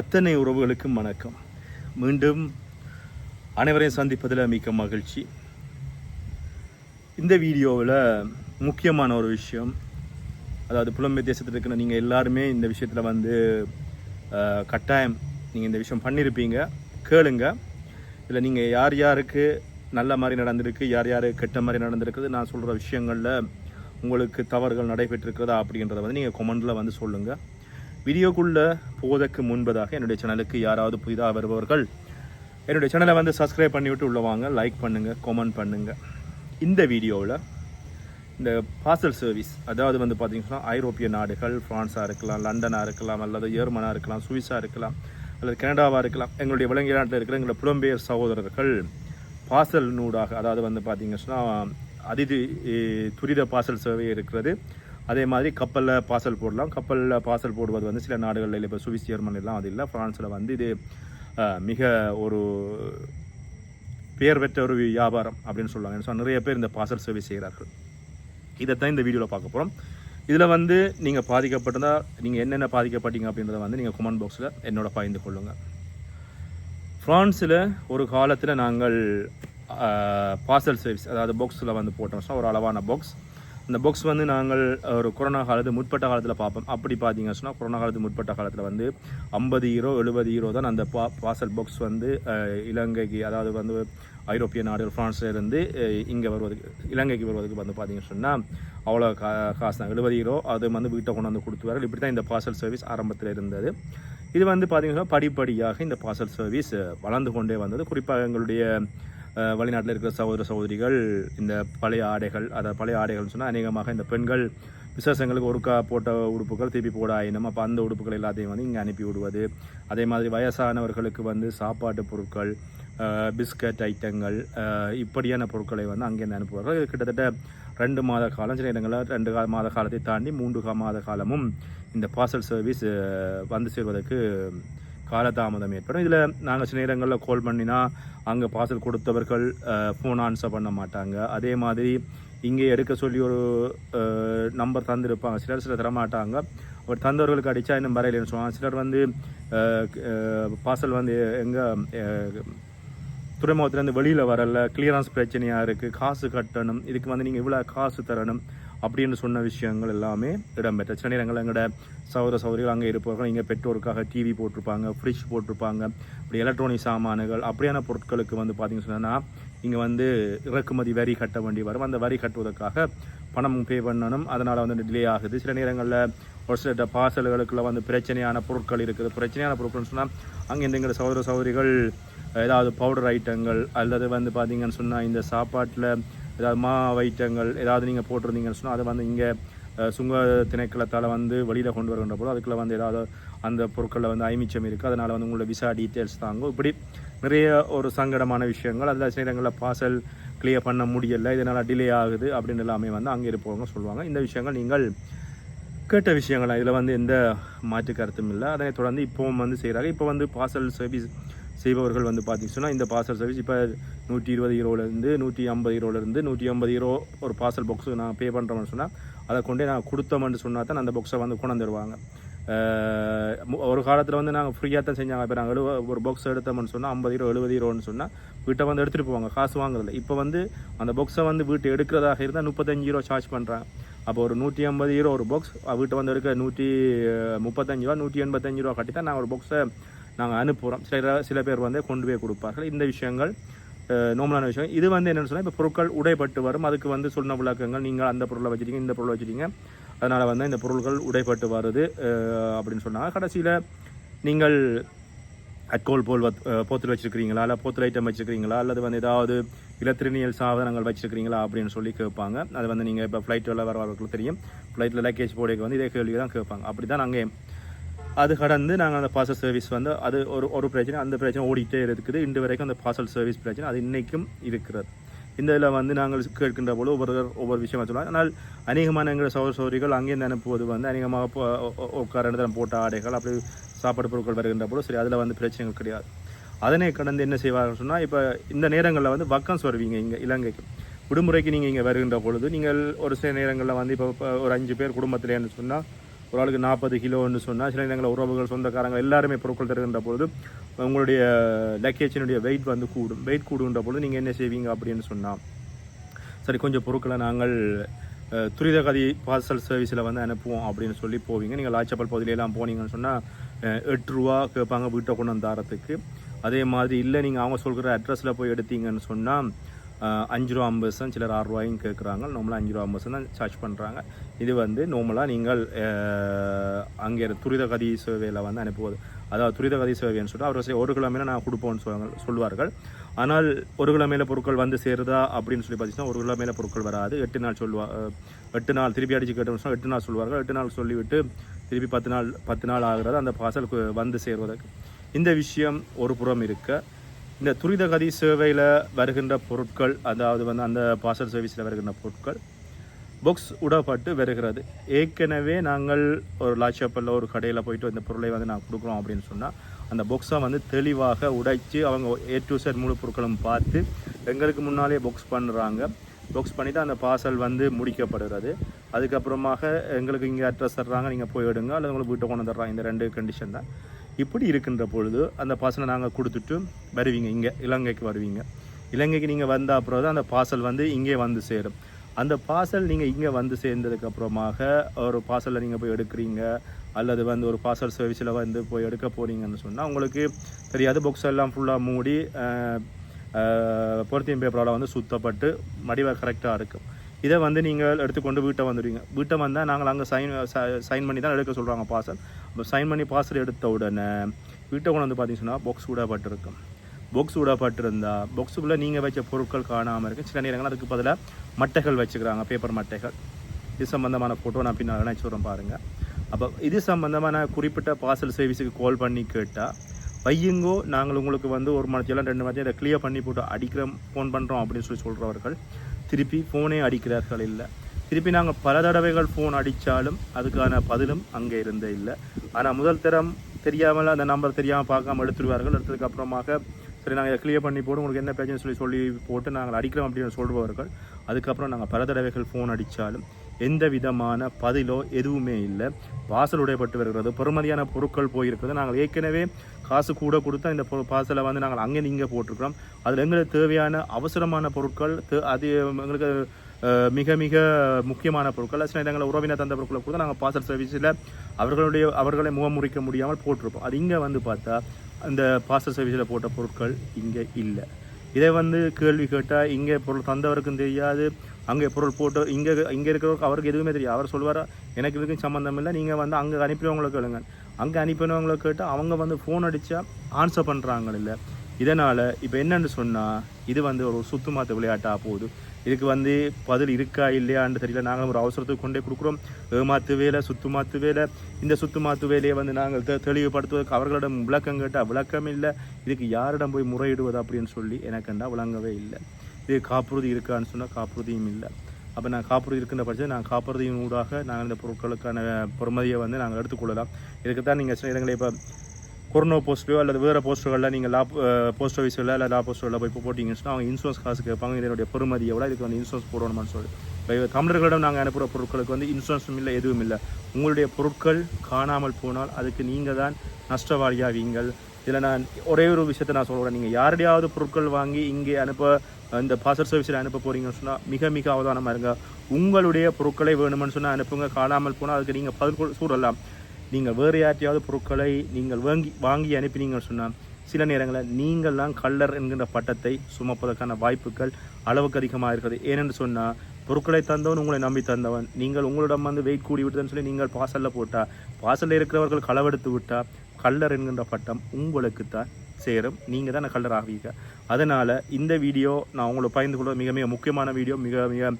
அத்தனை உறவுகளுக்கும் வணக்கம். மீண்டும் அனைவரையும் சந்திப்பதில் மிக்க மகிழ்ச்சி. இந்த வீடியோவில் முக்கியமான ஒரு விஷயம் அதாவது புலம்பெயர் தேசத்தில் இருக்கிற நீங்கள் எல்லாருமே இந்த விஷயத்தில் வந்து கட்டாயம் நீங்கள் இந்த விஷயம் பண்ணியிருப்பீங்க கேளுங்க. இதில் நீங்கள் யார் யாருக்கு நல்ல மாதிரி நடந்திருக்கு யார் யார் கெட்ட மாதிரி நடந்திருக்குது நான் சொல்கிற விஷயங்களில் உங்களுக்கு தவறுகள் நடைபெற்றிருக்கிறதா அப்படின்றத வந்து நீங்கள் கொமெண்டில் வந்து சொல்லுங்கள் வீடியோக்குள்ளே போவதற்கு முன்பதாக என்னுடைய சேனலுக்கு யாராவது புதிதாக வருபவர்கள் என்னுடைய சேனலை வந்து சப்ஸ்கிரைப் பண்ணிவிட்டு உள்ளே வாங்க லைக் பண்ணுங்கள் கமெண்ட் பண்ணுங்கள் இந்த வீடியோவில் இந்த பார்சல் சர்வீஸ் அதாவது வந்து பார்த்தீங்கன்னா ஐரோப்பிய நாடுகள் ஃப்ரான்ஸாக இருக்கலாம் லண்டனாக இருக்கலாம் அல்லது ஜெர்மனாக இருக்கலாம் சுவிஸாக இருக்கலாம் அல்லது கனடாவாக இருக்கலாம் எங்களுடைய விலங்கிய நாட்டில் இருக்கிற எங்களுடைய புலம்பெயர் சகோதரர்கள் பார்சல் நூடாக அதாவது வந்து பார்த்தீங்கன்னா அதிதி துரித பார்சல் சேவை இருக்கிறது. அதே மாதிரி கப்பலில் பார்சல் போடலாம். கப்பலில் பார்சல் போடுவது வந்து சில நாடுகளில் இப்போ சுவிஸ் ஜெர்மனிலாம் எல்லாம் அது இல்லை. ஃப்ரான்ஸில் வந்து இது மிக ஒரு பெயர் பெற்ற ஒரு வியாபாரம் அப்படின்னு சொல்லுவாங்க. ஸோ நிறைய பேர் இந்த பார்சல் சர்வீஸ் செய்கிறார்கள். இதைத்தான் இந்த வீடியோவில் பார்க்க போகிறோம் இதில் வந்து நீங்கள் பாதிக்கப்பட்டிருந்தால் நீங்கள் என்னென்ன பாதிக்கப்பட்டீங்க அப்படின்றத வந்து நீங்கள் கமெண்ட் பாக்ஸில் என்னோட பகிர்ந்து கொள்ளுங்கள் ஃப்ரான்ஸில் ஒரு காலத்தில் நாங்கள் பார்சல் சர்வீஸ் அதாவது பாக்ஸில் வந்து போட்டோம். ஒரு அளவான பாக்ஸ் அந்த புக்ஸ் வந்து நாங்கள் ஒரு கொரோனா காலத்து முற்பட்ட காலத்தில் பார்ப்போம். அப்படி பார்த்தீங்க சொன்னால் கொரோனா காலத்து முற்பட்ட காலத்தில் வந்து ஐம்பது ஈரோ எழுபது ஈரோ தான் அந்த பா பார்சல் புக்ஸ் வந்து இலங்கைக்கு அதாவது வந்து ஐரோப்பிய நாடுகள் ஃப்ரான்ஸ்லேருந்து இங்கே வருவதுக்கு இலங்கைக்கு வருவதுக்கு வந்து பார்த்தீங்கன்னு சொன்னால் அவ்வளோ கா காசு தான். எழுபது ஈரோ அது வந்து வீட்டை கொண்டு வந்து கொடுத்துவார்கள் இப்படி தான் இந்த பார்சல் சர்வீஸ் ஆரம்பத்தில் இருந்தது. இது வந்து பார்த்திங்கன்னா படிப்படியாக இந்த பார்சல் சர்வீஸ் வளர்ந்து கொண்டே வந்தது. குறிப்பாக எங்களுடைய வெளிநாட்டில் இருக்கிற சகோதர சகோதரிகள் இந்த பழைய ஆடைகள் அதாவது பழைய ஆடைகள்னு சொன்னால் அநேகமாக இந்த பெண்கள் விசேஷங்களுக்கு ஒருக்கா போட்ட உடுப்புகள் திருப்பி போட ஆயினும் அப்போ அந்த உடுப்புகள் எல்லாத்தையும் வந்து இங்கே அனுப்பி விடுவது. அதே மாதிரி வயசானவர்களுக்கு வந்து சாப்பாட்டு பொருட்கள் பிஸ்கட் ஐட்டங்கள் இப்படியான பொருட்களை வந்து அங்கேருந்து அனுப்புவார்கள். இது கிட்டத்தட்ட ரெண்டு மாத காலம் சில இடங்களில் ரெண்டு கால மாத காலத்தை தாண்டி மூன்று மாத காலமும் இந்த பார்சல் சர்வீஸ் வந்து சேர்வதற்கு காலதாமதம் ஏற்படும். இதில் நாங்கள் சில நேரங்களில் கால் பண்ணினா அங்கே பார்சல் கொடுத்தவர்கள் ஃபோன் ஆன்சர் பண்ண மாட்டாங்க. அதே மாதிரி இங்கே எடுக்க சொல்லி ஒரு நம்பர் தந்திருப்பாங்க. சிலர் சிலர் தரமாட்டாங்க. அவர் தந்தவர்களுக்கு அடித்தா இன்னும் வரையிலன்னு சொல்லுவாங்க. சிலர் வந்து பார்சல் வந்து எங்கே துறைமுகத்துலேருந்து வெளியில் வரல. கிளியரன்ஸ் பிரச்சனையாக இருக்குது காசு கட்டணும். இதுக்கு வந்து நீங்கள் இவ்வளோ காசு தரணும். அப்படின்னு சொன்ன விஷயங்கள் எல்லாமே இடம்பெற்ற. சில நேரங்கள் எங்களோட சகோதர சகோதரிகள் அங்கே இருப்பவர்கள் இங்கே பெற்றோருக்காக டிவி போட்டிருப்பாங்க ஃப்ரிட்ஜ் போட்டிருப்பாங்க இப்படி எலக்ட்ரானிக் சாமான்கள் அப்படியான பொருட்களுக்கு வந்து பார்த்தீங்கன்னு சொன்னால் இங்கே வந்து இறக்குமதி வரி கட்ட வேண்டி வரும். அந்த வரி கட்டுவதற்காக பணம் பே பண்ணணும். அதனால் வந்து டிலே ஆகுது. சில நேரங்களில் ஒரு சில பார்சல்களுக்குள்ள வந்து பிரச்சனையான பொருட்கள் இருக்குது. பிரச்சனையான பொருட்கள்னு சொன்னால் அங்கே இந்த எங்கள் சகோதர சகோதரிகள் ஏதாவது பவுடர் ஐட்டங்கள் அல்லது வந்து பார்த்தீங்கன்னு சொன்னால் இந்த சாப்பாட்டில் ஏதாவது மா வைத்தியங்கள் ஏதாவது நீங்கள் போட்டிருந்தீங்கன்னு சொன்னால் அதை வந்து இங்கே சுங்க திணைக்களத்தால் வந்து வெளியில் கொண்டு வருகின்ற போது அதுக்குள்ளே வந்து ஏதாவது அந்த பொருட்களில் வந்து ஐமிச்சம் இருக்குது அதனால் வந்து உங்களோட விசா டீட்டெயில்ஸ் தாங்க. இப்படி நிறைய ஒரு சங்கடமான விஷயங்கள் அதில் சில இடங்களில் பார்சல் கிளியர் பண்ண முடியலை இதனால் டிலே ஆகுது அப்படின்னு எல்லாமே வந்து அங்கே இருப்பவங்க சொல்லுவாங்க. இந்த விஷயங்கள் நீங்கள் கேட்ட விஷயங்கள் இதில் வந்து எந்த மாற்று கருத்தும் இல்லை. அதனை தொடர்ந்து இப்போவும் வந்து செய்கிறாங்க இப்போ வந்து பார்சல் சர்வீஸ் செய்பவர்கள் வந்து பார்த்திங்க சொன்னால் இந்த பார்சல் சர்வீஸ் இப்போ நூற்றி இருபது ஈரோலேருந்து நூற்றி ஐம்பது ஈரோலேருந்து நூற்றி ஐம்பது ஈரோ ஒரு பார்சல் பாக்ஸு நான் பே பண்ணுறோம்னு சொன்னால் அதை கொண்டே நான் கொடுத்தோம்னு சொன்னால் தான் அந்த பாக்ஸை வந்து கொண்டு வந்துடுவாங்க ஒரு காலத்தில் வந்து நாங்கள் ஃப்ரீயாக தான் செஞ்சாங்க. இப்போ நாங்கள் எழுவ ஒரு பாக்ஸ் எடுத்தோம்னு சொன்னால் ஐம்பது ஈரோ எழுபது ஈரோன்னு சொன்னால் வீட்டை வந்து எடுத்துகிட்டு போவாங்க. காசு வாங்குறதில்ல. இப்போ வந்து அந்த பாக்ஸை வந்து வீட்டு எடுக்கிறதாக இருந்தால் முப்பத்தஞ்சு ஈரோ சார்ஜ் பண்ணுறாங்க அப்போ ஒரு நூற்றி ஐம்பது ஈரோ ஒரு பாக்ஸ் வீட்டை வந்து எடுக்க நூற்றி முப்பத்தஞ்சு ரூபா நூற்றி எண்பத்தஞ்சு ரூபா கட்டி தான் நாங்கள் ஒரு பாக்ஸை நாங்கள் அனுப்புகிறோம் சில சில பேர் வந்து கொண்டு போய் கொடுப்பார்கள். இந்த விஷயங்கள் நார்மலான விஷயம் இது வந்து என்னென்னு சொன்னால் இப்போ பொருட்கள் உடைப்பட்டு வரும். அதுக்கு வந்து சொன்ன விளக்கங்கள் நீங்கள் அந்த பொருளை வச்சுட்டீங்க இந்த பொருளை வச்சுட்டீங்க. அதனால் வந்து இந்த பொருட்கள் உடைப்பட்டு வருது அப்படின்னு சொன்னாங்க. கடைசியில் நீங்கள் அட்கோல் போல் வத்- வச்சுருக்கிறீங்களா? இல்லை போத்தில் ஐட்டம் வச்சுருக்கிறீங்களா? அல்லது வந்து ஏதாவது இலத்திரனியல் சாதனங்கள் வச்சுருக்கிறீங்களா? அப்படின்னு சொல்லி கேட்பாங்க. அது வந்து நீங்கள் இப்போ ஃப்ளைட்டில் வரவர்களுக்கு தெரியும். ஃப்ளைட்டில் லக்கேஜ் போடைக்கு வந்து இதே கேள்வி தான் கேட்பாங்க. அப்படி தான் நாங்கள் அது கடந்து நாங்கள் அந்த பார்சல் சர்வீஸ் வந்து அது ஒரு ஒரு பிரச்சனை அந்த பிரச்சனை ஓடிக்கிட்டே இருக்குது. இன்று வரைக்கும் அந்த பார்சல் சர்வீஸ் பிரச்சனை அது இன்றைக்கும் இருக்கிறது. இந்த இதில் வந்து நாங்கள் கேட்கின்ற போது ஒவ்வொரு ஒவ்வொரு விஷயமா சொல்லுவாங்க ஆனால் அநேகமான எங்கள் சௌர சௌரிகள் அங்கேருந்து அனுப்புவது வந்து அநேகமாக உட்காரத்தில் உட்கார இடத்துல போட்ட ஆடைகள் அப்படி சாப்பாடு பொருட்கள் வருகின்ற போது சரி அதில் வந்து பிரச்சனைகள் கிடையாது. அதனை கடந்து என்ன செய்வார்கள் சொன்னால் இப்போ இந்த நேரங்களில் வந்து வக்கம்ஸ் வருவீங்க இங்கே இலங்கைக்கு. விடுமுறைக்கு நீங்கள் இங்கே வருகின்ற பொழுது நீங்கள் ஒரு சில நேரங்களில் வந்து இப்போ இப்போ ஒரு அஞ்சு பேர் குடும்பத்திலேன்னு சொன்னால் ஒரு ஆளுக்கு நாற்பது கிலோன்னு சொன்னால் சில நேரங்களில் உறவுகள் சொந்தக்காரங்க எல்லாருமே பொருட்கள் தருகின்ற பொழுது உங்களுடைய லக்கேஜினுடைய வெயிட் வந்து கூடும். வெயிட் கூடுகின்ற பொழுது நீங்கள் என்ன செய்வீங்க அப்படின்னு சொன்னால் சரி கொஞ்சம் பொருட்களை நாங்கள் துரித கதி பார்சல் சர்வீஸில் வந்து அனுப்புவோம் அப்படின்னு சொல்லி போவீங்க. நீங்கள் லாச்சப்பல் பகுதியிலலாம் போனீங்கன்னு சொன்னால் எட்டு ரூபா கேட்பாங்க வீட்டை கொண்டு வந்து தரத்துக்கு அதே மாதிரி இல்லை நீங்கள் அவங்க சொல்கிற அட்ரஸில் போய் எடுத்தீங்கன்னு சொன்னால் அஞ்சு ரூபா ஐம்பது சென்ட் சிலர் ஆறு ரூபாயும் கேட்குறாங்க. நார்மலாக அஞ்சு ரூபா ஐம்பது சென்ட் தான் சார்ஜ் பண்ணுறாங்க இது வந்து நார்மலாக நீங்கள் அங்கே துரித கதி சேவையில் வந்து அனுப்புவது. அதாவது துரித கதி சேவைன்னு சொல்லிட்டு அவர் சரி ஒரு கிழமையில நான் கொடுப்போம்னு சொல்லுவாங்க சொல்வார்கள். ஆனால் ஒரு கிழமையில பொருட்கள் வந்து சேருதா அப்படின்னு சொல்லி பார்த்தீங்கன்னா ஒரு கிழமையில பொருட்கள் வராது. எட்டு நாள் சொல்லுவா எட்டு நாள் திருப்பி அடிச்சு கேட்டோம்னு சொன்னால் எட்டு நாள் சொல்லுவார்கள் எட்டு நாள் சொல்லிவிட்டு திருப்பி பத்து நாள் பத்து நாள் ஆகிறது அந்த பார்சல் வந்து சேருவதற்கு. இந்த விஷயம் ஒரு புறம் இருக்க. இந்த துரித கதி சேவையில் வருகின்ற பொருட்கள் அதாவது வந்து அந்த பார்சல் சர்வீஸில் வருகின்ற பொருட்கள் பொக்ஸ் உடப்பட்டு வருகிறது. ஏற்கனவே நாங்கள் ஒரு லாட்சப்பில் ஒரு கடையில் போயிட்டு இந்த பொருளை வந்து நான் கொடுக்குறோம் அப்படின்னு சொன்னால் அந்த பொக்ஸை வந்து தெளிவாக உடைச்சு அவங்க ஏ டு சைட் முழு பொருட்களும் பார்த்து எங்களுக்கு முன்னாலே பொக்ஸ் பண்ணுறாங்க பாக்ஸ் பண்ணிவிட்டு அந்த பார்சல் வந்து முடிக்கப்படுகிறது. அதுக்கப்புறமாக எங்களுக்கு இங்கே அட்ரஸ் தர்றாங்க நீங்கள் போய் எடுங்க அல்லது உங்களுக்கு வீட்டை கொண்டு வந்துடுறாங்க இந்த ரெண்டு கண்டிஷன் தான். இப்படி இருக்கின்ற பொழுது அந்த பார்சலை நாங்கள் கொடுத்துட்டு வருவீங்க. இங்கே இலங்கைக்கு வருவீங்க. இலங்கைக்கு நீங்கள் வந்த அப்புறம் தான் அந்த பார்சல் வந்து இங்கே வந்து சேரும். அந்த பார்சல் நீங்கள் இங்கே வந்து சேர்ந்ததுக்கு அப்புறமாக ஒரு பாசலில் நீங்கள் போய் எடுக்கிறீங்க. அல்லது வந்து ஒரு பார்சல் சர்வீஸில் வந்து போய் எடுக்க போகிறீங்கன்னு சொன்னால் உங்களுக்கு தெரியாது. புக்ஸ் எல்லாம் ஃபுல்லாக மூடி பொருத்தியம் பேப்பரால் வந்து சுத்தப்பட்டு மடிவாக கரெக்டாக இருக்கும். இதை வந்து நீங்கள் எடுத்துக்கொண்டு வீட்டை வந்துடுவீங்க. வீட்டை வந்தால் நாங்கள் அங்கே சைன் சைன் பண்ணி தான் எடுக்க சொல்கிறாங்க பார்சல் அப்போ சைன் பண்ணி பார்சல் எடுத்த உடனே வீட்டை கொண்டு வந்து பார்த்தீங்கன்னா பாக்ஸ் விடப்பட்டிருக்கும் பாக்ஸ் விடப்பட்டிருந்தா பாக்ஸுக்குள்ளே நீங்கள் வச்ச பொருட்கள் காணாமல் இருக்கு. சில நேரங்கள் அதுக்கு பதிலாக மட்டைகள் வச்சுக்கிறாங்க பேப்பர் மட்டைகள். இது சம்பந்தமான ஃபோட்டோ நான் பின்னால் நினச்சி வரேன் பாருங்கள் அப்போ இது சம்மந்தமான குறிப்பிட்ட பார்சல் சர்வீஸுக்கு கால் பண்ணி கேட்டால் வையுங்கோ நாங்கள் உங்களுக்கு வந்து ஒரு மணத்தியெல்லாம் ரெண்டு மணி இதை கிளியர் பண்ணி போட்டு அடிக்கிற ஃபோன் பண்ணுறோம் அப்படின்னு சொல்லி சொல்கிறவர்கள் திருப்பி ஃபோனே அடிக்கிறார்கள் இல்லை. திருப்பி நாங்கள் பல தடவைகள் ஃபோன் அடித்தாலும் அதுக்கான பதிலும் அங்கே இருந்தே இல்லை. ஆனால் முதல் தரம் தெரியாமல் அந்த நம்பர் தெரியாமல் பார்க்காம எடுத்துருவார்கள். எடுத்ததுக்கு அப்புறமாக சரி நாங்கள் கிளியர் பண்ணி போட்டு உங்களுக்கு என்ன பிரச்சனை சொல்லி சொல்லி போட்டு நாங்கள் அடிக்கிறோம் அப்படின்னு சொல்பவர்கள். அதுக்கப்புறம் நாங்கள் பல தடவைகள் ஃபோன் அடித்தாலும் எந்த விதமான பதிலோ எதுவுமே இல்லை. வாசல் உடையப்பட்டு வருகிறது. பெறுமதியான பொருட்கள் போயிருக்கிறது. நாங்கள் ஏற்கனவே காசு கூட கொடுத்தா இந்த பொ- வந்து நாங்கள் அங்கே இங்கே போட்டிருக்கிறோம். அதில் எங்களுக்கு தேவையான அவசரமான பொருட்கள் தே- அது எங்களுக்கு மிக மிக முக்கியமான பொருட்கள். சில இடங்களில் உறவினர் தந்த பொருட்களை கூட நாங்கள் பார்சல் சர்வீஸில் அவர்களுடைய அவர்களை முகமுறிக்க முடியாமல் போட்டிருப்போம். அது இங்கே வந்து பார்த்தா அந்த பார்சல் சர்வீஸில் போட்ட பொருட்கள் இங்கே இல்லை. இதை வந்து கேள்வி கேட்டால் இங்கே பொருள் தந்தவருக்கும் தெரியாது. அங்கே பொருள் போட்டு இங்கே இங்கே இருக்கிறவருக்கு அவருக்கு எதுவுமே தெரியும் அவர் சொல்வார் எனக்கு இதுக்கும் சம்மந்தம் இல்லை. நீங்கள் வந்து அங்கே அனுப்பினவங்களை கேளுங்க அங்கே அனுப்பினவங்களை கேட்டால் அவங்க வந்து ஃபோன் அடித்தா ஆன்சர் பண்ணுறாங்க இல்லை இதனால் இப்போ என்னென்னு சொன்னால் இது வந்து ஒரு சுத்துமாத்த விளையாட்டாக போகுது. இதுக்கு வந்து பதில் இருக்கா இல்லையான்னு தெரியல. நாங்கள் ஒரு அவசரத்துக்கு கொண்டே கொடுக்குறோம். ஏமாத்து வேலை சுத்துமாத்து வேலை. இந்த சுத்துமாத்து வேலையை வந்து நாங்கள் தெ தெளிவுபடுத்துவதற்கு அவர்களிடம் விளக்கம் கேட்டால் விளக்கம் இல்லை. இதுக்கு யாரிடம் போய் முறையிடுவது அப்படின்னு சொல்லி எனக்கெண்டா விளங்கவே இல்லை. இது காப்புறுதி இருக்கான்னு சொன்னால் காப்புறுதியும் இல்லை. அப்போ நான் காப்புறுதி இருக்கின்ற பட்சத்தில் நான் காப்புறுதியின் ஊடாக நாங்கள் இந்த பொருட்களுக்கான பொறுமதியை வந்து நாங்கள் எடுத்துக்கொள்ளலாம். இதுக்கு தான் நீங்கள் இடங்களை இப்போ கொரோனா போஸ்ட்லையோ அல்லது வேறு போஸ்டர்களில் நீங்கள் லா போஸ்ட் ஆஃபீஸில் இல்லை லா போஸ்ட்டில் போய் போட்டிங்கன்னு சொன்னால் அவங்க இன்சூரன்ஸ் காசு கேட்பாங்க. இதனுடைய பெருமதி எவ்வளோ இதுக்கு வந்து இன்சூரன்ஸ் போடணுமான்னு சொல்லி இப்போ தமிழர்களிடம் நாங்கள் அனுப்புகிற பொருட்களுக்கு வந்து இன்சூரன்ஸும் இல்லை எதுவும் இல்லை. உங்களுடைய பொருட்கள் காணாமல் போனால் அதுக்கு நீங்கள் தான் நஷ்டவாளியாவீங்கள். இதில் நான் ஒரே ஒரு விஷயத்தை நான் சொல்கிறேன் நீங்கள் யாருடையாவது பொருட்கள் வாங்கி இங்கே அனுப்ப இந்த பார்சல் சர்வீஸில் அனுப்ப போகிறீங்கன்னு சொன்னால் மிக மிக அவதானமாக இருங்க. உங்களுடைய பொருட்களை வேணுமென்னு சொன்னால் அனுப்புங்க. காணாமல் போனால் அதுக்கு நீங்கள் பதில் சூடலாம். நீங்கள் வேறு யார்ட்டையாவது பொருட்களை நீங்கள் வாங்கி வாங்கி அனுப்பினீங்கன்னு சொன்னால் சில நேரங்களில் நீங்கள் தான் கல்லர் என்கின்ற பட்டத்தை சுமப்பதற்கான வாய்ப்புகள் அளவுக்கு அதிகமாக இருக்கிறது. ஏனென்று சொன்னால் பொருட்களை தந்தவன் உங்களை நம்பி தந்தவன். நீங்கள் உங்களிடம் வந்து வெயிட் கூடி விட்டதுன்னு சொல்லி நீங்கள் பாசலில் போட்டால் பாசலில் இருக்கிறவர்கள் களவெடுத்து விட்டால் கல்லர் என்கின்ற பட்டம் உங்களுக்கு தான் சேரும். நீங்கள் தான் கலர் ஆவீங்க. அதனால் இந்த வீடியோ நான் உங்களுக்கு பயந்து கொள்ள மிக மிக முக்கியமான வீடியோ மிக மிக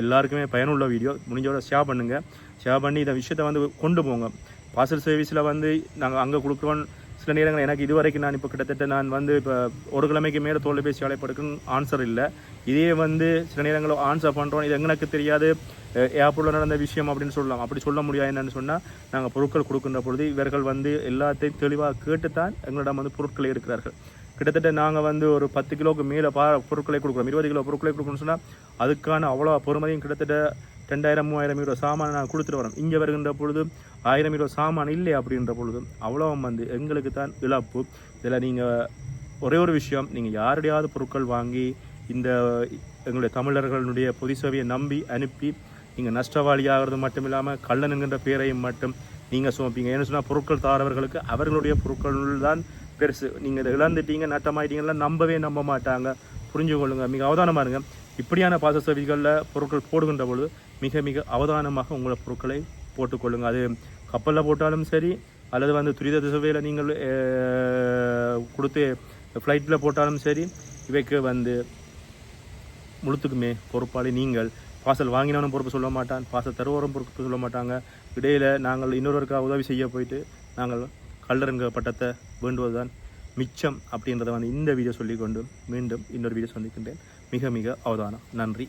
எல்லாருக்குமே பயனுள்ள வீடியோ. முடிஞ்சோட ஷேர் பண்ணுங்கள் ஷேர் பண்ணி இந்த விஷயத்தை வந்து கொண்டு போங்க. பார்சல் சர்வீஸில் வந்து நாங்கள் அங்கே கொடுக்குறோம். சில நேரங்கள் எனக்கு இதுவரைக்கும் நான் இப்போ கிட்டத்தட்ட நான் வந்து இப்போ ஒரு கிழமைக்கு மேலே தொலைபேசி அழைப்படுக்கும் ஆன்சர் இல்லை. இதே வந்து சில நேரங்களில் ஆன்சர் பண்ணுறோம் இது எங்களுக்கு தெரியாது. ஏப்பில் நடந்த விஷயம் அப்படின்னு சொல்லலாம். அப்படி சொல்ல முடியாது என்னன்னு சொன்னால் நாங்கள் பொருட்கள் கொடுக்கின்ற பொழுது இவர்கள் வந்து எல்லாத்தையும் தெளிவாக கேட்டுத்தான் எங்களிடம் வந்து பொருட்களை எடுக்கிறார்கள். கிட்டத்தட்ட நாங்கள் வந்து ஒரு பத்து கிலோவுக்கு மேலே பா பொருட்களை கொடுக்குறோம். இருபது கிலோ பொருட்களை கொடுக்கணும்னு சொன்னால் அதுக்கான அவ்வளோ பொறுமதியும் கிட்டத்தட்ட ரெண்டாயிரம் மூவாயிரம் யூரோ சாமான் நான் கொடுத்துட்டு வரோம் இங்கே வருகின்ற பொழுது ஆயிரம் யூரோ சாமான் இல்லை அப்படின்ற பொழுது அவ்வளோ வந்து எங்களுக்கு தான் இழப்பு. இதில் நீங்கள் ஒரே ஒரு விஷயம் நீங்கள் யாருடையாவது பொருட்கள் வாங்கி இந்த எங்களுடைய தமிழர்களுடைய பொது சேவையை நம்பி அனுப்பி நீங்கள் நஷ்டவாளி ஆகிறது மட்டும் இல்லாமல் கள்ளன் என்கின்ற பேரையும் மட்டும் நீங்கள் சுமப்பீங்க. ஏன்னு சொன்னால் பொருட்கள் தாரவர்களுக்கு அவர்களுடைய பொருட்கள் தான் பெருசு. நீங்கள் இதை இழந்துட்டீங்க நட்டமாயிட்டீங்கன்னா நம்பவே நம்ப மாட்டாங்க. புரிஞ்சு கொள்ளுங்கள் மிக அவதானமாக இருங்க. இப்படியான பாச சேவைகளில் பொருட்கள் போடுகின்ற பொழுது மிக மிக அவதானமாக உங்களை பொருட்களை போட்டுக்கொள்ளுங்கள் அது கப்பலில் போட்டாலும் சரி அல்லது வந்து துரித திசவையில் நீங்கள் கொடுத்து ஃப்ளைட்டில் போட்டாலும் சரி இவைக்கு வந்து முழுத்துக்குமே பொறுப்பாளி நீங்கள். பாசல் வாங்கினவனும் பொறுப்பு சொல்ல மாட்டான் பாசல் தருவோரும் பொறுப்பு சொல்ல மாட்டாங்க. இடையில நாங்கள் இன்னொருவருக்காக உதவி செய்ய போயிட்டு நாங்கள் கல்லறங்க பட்டத்தை வேண்டுவதுதான் மிச்சம் அப்படின்றத வந்து இந்த வீடியோ சொல்லிக்கொண்டு மீண்டும் இன்னொரு வீடியோ சந்திக்கின்றேன். மிக மிக அவதானம். நன்றி.